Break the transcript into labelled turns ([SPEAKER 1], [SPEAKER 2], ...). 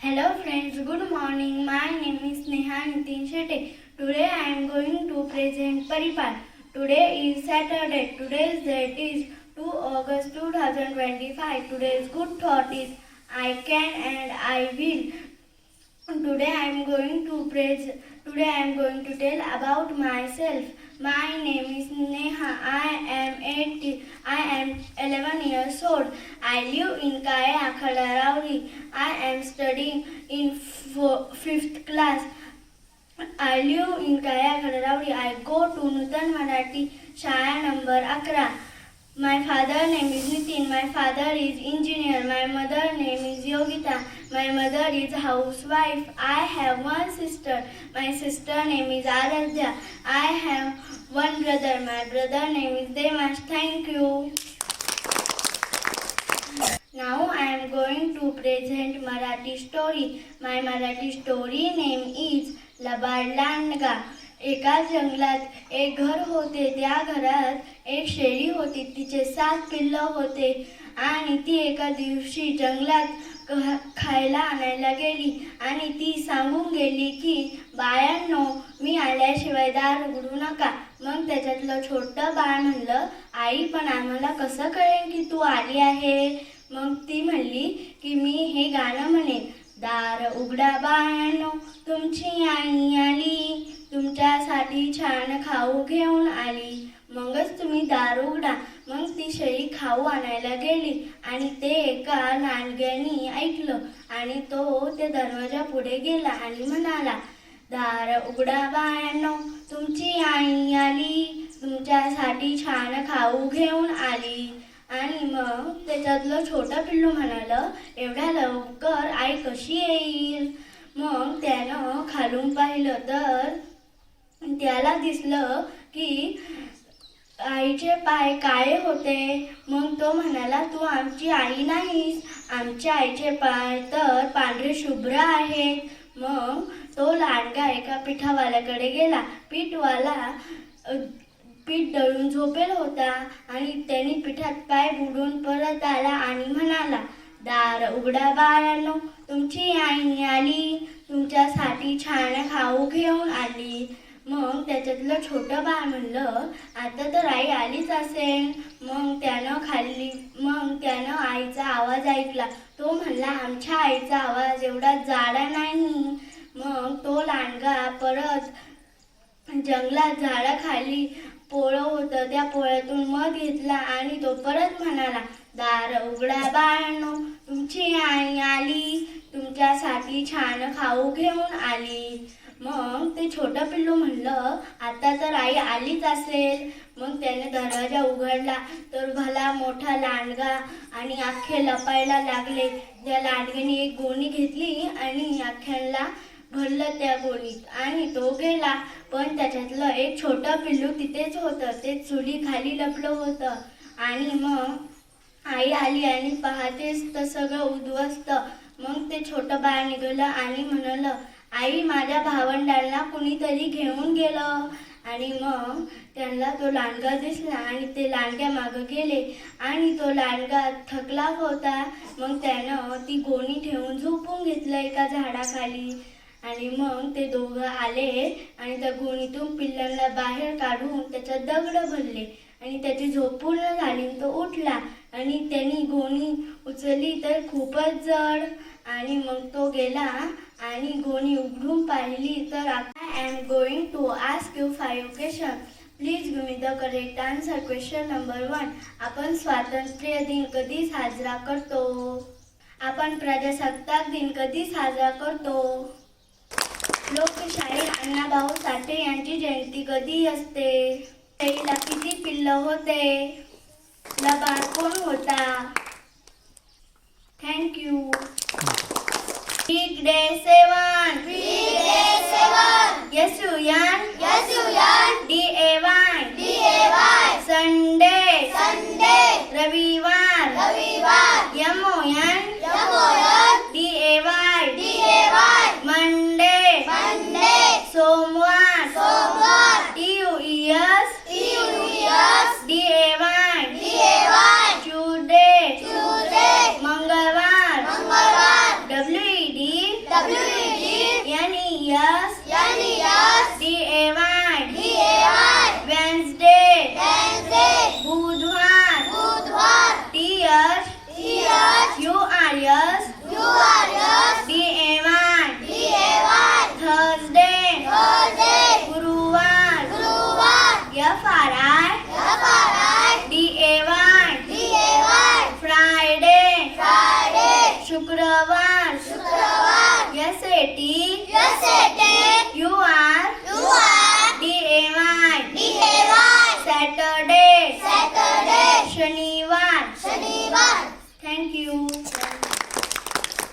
[SPEAKER 1] Hello friends, good morning. My name is Neha Nitin Shete. Today I am going to present Paripar. Today is Saturday. Today's date is 2 August 2025. Today's good thought is I can and I will. Today I am going to praise. Today I am going to tell about myself. My name is Neha. I am 8. I am 11 years old. I live in Kaya Khadarauri. I am studying in fifth class. I live in Kaya Khadarauri. I go to Nutan Marathi Shaya number 11. My father name is Nitin. My father is engineer. My mother name is Yogita. My mother is housewife. I have one sister. My sister name is Aradhya. I have one brother. My brother name is Demash. Thank you. Now I am going to present Marathi story. My Marathi story name is Labarlanga. एका जंगलात एक घर होते त्या घरात एक शेळी होती तिचे सात पिल्लं होते आणि ती एका दिवशी जंगलात खायला आणायला गेली आणि ती सांगून गेली की बायांनो मी आल्याशिवाय दार उघडू नका. मग त्याच्यातलं छोटं बाळ म्हणलं आई पण आम्हाला कसं कळेल की तू आली आहे? मग ती म्हणली की मी हे गाणं म्हणेन दार उघडा बायांनो तुमची आई आली तुमच्यासाठी छान खाऊ घेऊन आली मगच तुम्ही दार उघडा. ती शेळी खाऊ आणायला गेली आणि ते एका नानग्यानी ऐकलं आणि तो त्या दरवाजा पुढे गेला आणि म्हणाला दार उघडा बायांनो तुमची आई आली. तुमच्यासाठी छान खाऊ घेऊन आली. आणि मग त्याच्यातलं छोटं पिल्लू म्हणालं एवढ्या लवकर आई कशी येईल? मग त्यानं खालून पाहिलं तर त्याला दिसलं की आईचे पाय काळे होते. मग तो म्हणाला तू आमची आई नाहीस. आमच्या आईचे पाय तर पांढरे शुभ्र आहेत. मग तो लांडगा एका पिठावाल्याकडे गेला. पीठवाला पीठ दळून झोपेल होता आणि त्यांनी पिठात पाय बुडून परत आला आणि म्हणाला दार उघडा बाळांनो तुमची आई आली तुमच्यासाठी छान खाऊ घेऊन आली. मग त्याच्यातलं छोटं बाळ म्हणलं आता तर आई आलीच असेल. मग त्यानं खाल्ली मग त्यानं आईचा आवाज ऐकला. तो म्हणला आमच्या आईचा आवाज एवढा जाडा नाही. मग तो लांडगा परत जंगलात झाडाखाली पोळं होतं त्या पोळ्यातून मध घेतला आणि तो परत म्हणाला दार उघडा बाळांनो तुमची आई आली. तुमच्यासाठी छान खाऊ घेऊन आली. मग छोटं पिल्लू म्हणलं आता तर आई आलीच असेल. मग त्याने दरवाजा उघडला. तर भला मोठा लांडगा आणि अख्खे लपायला लागले. त्या लांडग्याने एक गोणी घेतली आणि अख्ख्यांना भरलं त्या गोणीत आणि तो गेला. पण त्याच्यातलं एक छोटं पिल्लू तिथेच होतं. ते चुली खाली लपलं होतं. आणि मग आई आली आणि पाहतेच तर सगळं उद्ध्वस्त. मग ते छोटं बाळ निघालं आणि म्हणालं आई माझ्या भावंडांना कुणीतरी घेऊन गेलं. आणि मग त्यांना तो लांडगा दिसला आणि ते लांडग्या मागं गेले. आणि तो लांडगा थकला होता. मग त्यानं ती गोणी ठेवून झोपून घेतलं एका झाडाखाली. आणि मग ते दोघं आले आणि त्या गोणीतून पिल्लांना बाहेर काढून त्याच्यात दगड भरले. आणि त्याची झोप पूर्ण झाली तो उठला. आणि त्यांनी गोणी उचलली तर खूपच जड. आणि मग तो गेला आणि गोणी उघडून पाहिली तर I am going to ask you five question please give me the correct answer question number one आपण स्वातंत्र्य दिन कधी साजरा करतो? आपण प्रजासत्ताक दिन कधी साजरा करतो? लोकशाही अण्णाभाऊ साठे यांची जयंती कधी असते? त्याला किती पिल्ल होते? लबार कोण होता? Thank you day seven. Three day seven. Yes, you yan. Yes, you yan. years. One years. D A Y. D A Y. Wednesday. Wednesday. Budhvar. Budhvar. Tears. Tears. You are yours.